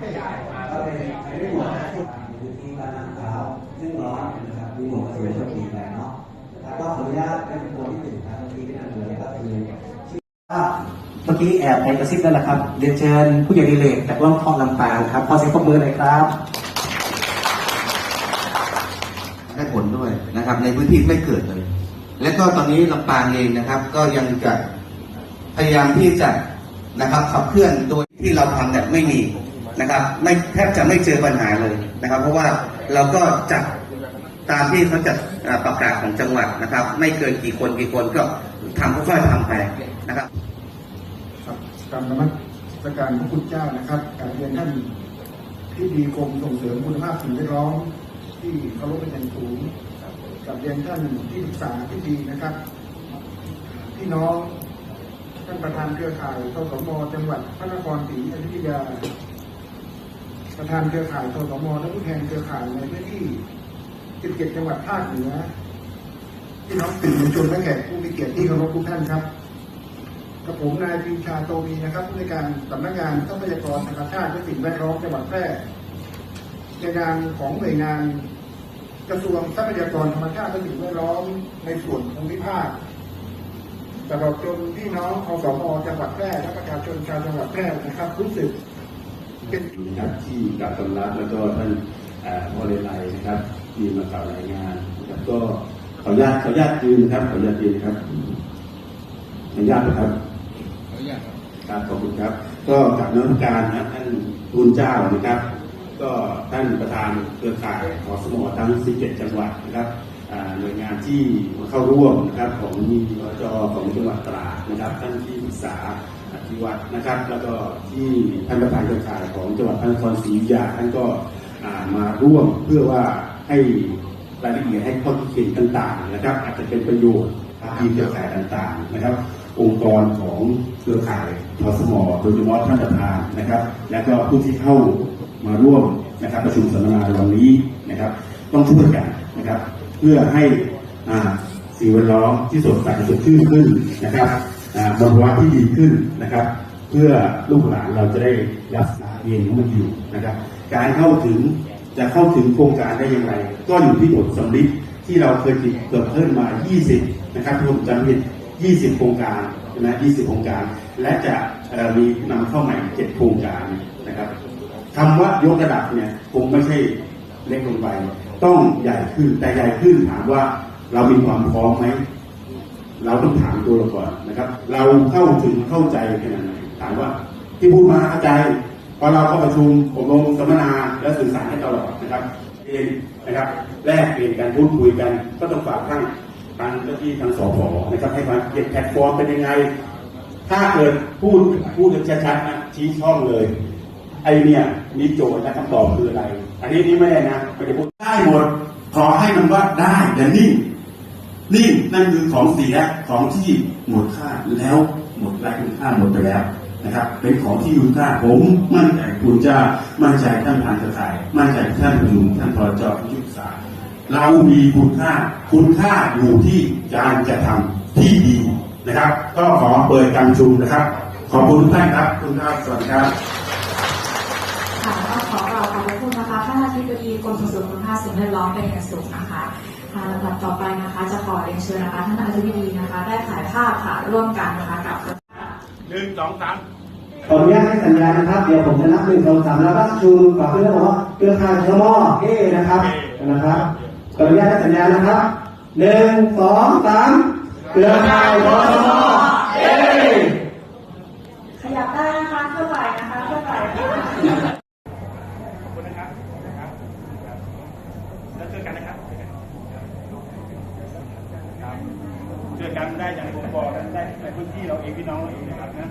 ก็เป็นไม่หมวกนะที่อยู่ที่บ้านน้ำขาวซึ่งร้อนนะครับมีหมวกสวยชคดีไปเนาะแล้วก็ขออนุญาตเป็นตัวที่หนึ่งครับเมื่อกี้ที่นั่นเลยก็คือชื่อว่าเมื่อกี้แอบไปกระซิบแล้วนะครับเรียนเชิญผู้ใหญ่ดิเลกจากร่องทองลำปางครับขอเสียงปรบมือหน่อยครับได้ผลด้วยนะครับ ในพื้นที่ไม่เกิดเลย และก็ตอนนี้ลำปางเองนะครับ ก็ยังจะพยายามที่จะนะครับขับเคลื่อนโดยที่เราทำแบบไม่มี นะครับ ไม่แทบจะไม่เจอปัญหาเลยนะครับ เพราะว่าเราก็จัดตามที่เขาจัดประกาศของจังหวัดนะครับ ไม่เกินกี่คนกี่คนก็ทำค่อยๆทำไปนะครับครับกรรมนมัสการพระคุณเจ้านะครับการเรียนท่านที่ดีกรมส่งเสริมคุณภาพสิ่งแวดล้อมที่เคารพเป็นอย่างสูงกับเรียนท่านที่ปรึกษาที่ดีนะครับพี่น้องท่านประธานเครือข่ายทสมจังหวัดพระนครศรีอยุธยา ประธานเครือข่ายทสมและผู้แทนเครือข่ายในพื้นที่ 17 จังหวัดภาคเหนือพี่น้องสื่อมวลชนและแขกผู้มีเกียรติที่เคารพทุกท่านครับกับผมนายปีชาโตมีนะครับผู้ในการสำนักงานทรัพยากรธรรมชาติและสิ่งแวดล้อมจังหวัดแพร่ในงานของหน่วยงานกระทรวงทรัพยากรธรรมชาติและสิ่งแวดล้อมในส่วนภูมิภาคตลอดจนพี่น้องอสมจังหวัดแพร่และประชาชนชาวจังหวัดแพร่นะครับ รู้สึก เป็นนะครับที่กับตำรับแล้วก็ท่านเอ่อวอลเลย์ไลน์นะครับที่มากล่าวรายงานนะครับก็ขออนุญาตขออนุญาตยืนนะครับขออนุญาตยืนนะครับขออนุญาตนะครับขออนุญาตครับขอบคุณครับ ก็กับนักการนะท่านทูลเจ้านะครับ ก็ท่านประธานเครือข่ายขอสมอทั้ง 17 จังหวัดนะครับอ่า หน่วยงานที่มาเข้าร่วมนะครับของมีวจของจังหวัดตราดนะครับ ท่านที่ปรึกษาอธิวัตรนะครับ แล้วก็ที่ท่านประธานเครือข่ายของจังหวัดพระนครศรีอยุธยาท่านก็มาร่วมเพื่อว่าให้รายละเอียดให้ข้อคิดเห็นต่างๆ นะครับ อาจจะเป็นประโยชน์ทีมเครือข่ายต่างๆนะครับ องค์กรของเครือข่ายทสมโดยเฉพาะท่านประธานนะครับ และก็ผู้ที่เข้ามาร่วมนะครับประชุมสัมมนาในวันนี้นะครับ ต้องช่วยกันนะครับ เพื่อให้สิ่งแวดล้อมที่สดใสสดชื่นขึ้นนะครับอ่ามลภาวะที่ดีขึ้นนะครับ เพื่อลูกหลานเราจะได้รักษาเองของมันอยู่นะครับ การเข้าถึงจะเข้าถึงโครงการได้อย่างไร ก็อยู่ที่ผลสำลิดที่เราเคยติดเกิดเพิ่มมา 20 นะครับที่ผมจำผิด20 โครงการใช่ไหม20 โครงการ และจะมีนำเข้าใหม่ 7 โครงการนะครับคำว่ายกระดับเนี่ยคงไม่ใช่เล็กลงไป ต้องใหญ่ขึ้นแต่ใหญ่ขึ้นถามว่าเรามีความพร้อมไหมเราต้องถามตัวเราก่อนนะครับ เราเข้าถึงเข้าใจขนาดไหนถามว่าที่พูดมาเข้าใจพอเราเข้าประชุมอบรมสัมมนาและสื่อสารให้ตลอดนะครับเองนะครับแลกเปลี่ยนกันพูดคุยกัน ก็ต้องฝากทั้งทางเจ้าที่ทางสพนะครับให้มาเก็บแพลตฟอร์มเป็นยังไง ถ้าเกิดพูดพูดกันชัดๆนะชี้ช่องเลย ไอเนี่ยมีโจทย์และคำตอบคืออะไร อันนี้นี่ไม่ได้นะไม่ได้พูดได้หมดขอให้มันว่าได้อย่นิ่งนี่งนั่นคือของเสียของที่หมดค่าแล้วหมดแรงคุณค่าหมดไปแล้วนะครับ เป็นของที่มีคุณค่าผมมั่นใจคุณจะมั่นใจท่านผ่านกระต่ายมั่นใจท่านผู้ท่านพอจอที่ปรึกษาเรามีคุณค่า คุณค่าอยู่ที่การจะทำที่ดีนะครับ ก็ขอเปิดการชุมนะครับ ขอบคุณทุกท่านครับ คุณครับสวัสดีครับ ค่ะก็ขอกล่าวขอบพระคุณนะคะ ท่านอธิบดีกรมส่งเสริมคุณภาพสิ่งแวดล้อมเป็นอย่างสูงนะคะค่ะลำดับต่อไปนะคะจะขอเรียนเชิญนะคะท่านอธิบดีนะคะ ได้ถ่ายภาพค่ะร่วมกันนะคะกับหนึ่งสองสามขออนุญาตให้สัญญาณนะครับเดี๋ยวผมจะนับหนึ่งสองสามแล้วก็ชูฝากเพื่อนบอกว่าเครือข่ายชมอเฮ้นะครับนะครับขออนุญาตให้สัญญาณนะครับหนึ่งสองสามเครือข่ายชมอเฮ้ขยับได้นะคะเคลื่อนไหวนะคะเคลื่อนไหว ช่วยกันได้อย่างกอกค์กรได้ในพื้นที่เราเองพี่น้องเราเองนะครับนะ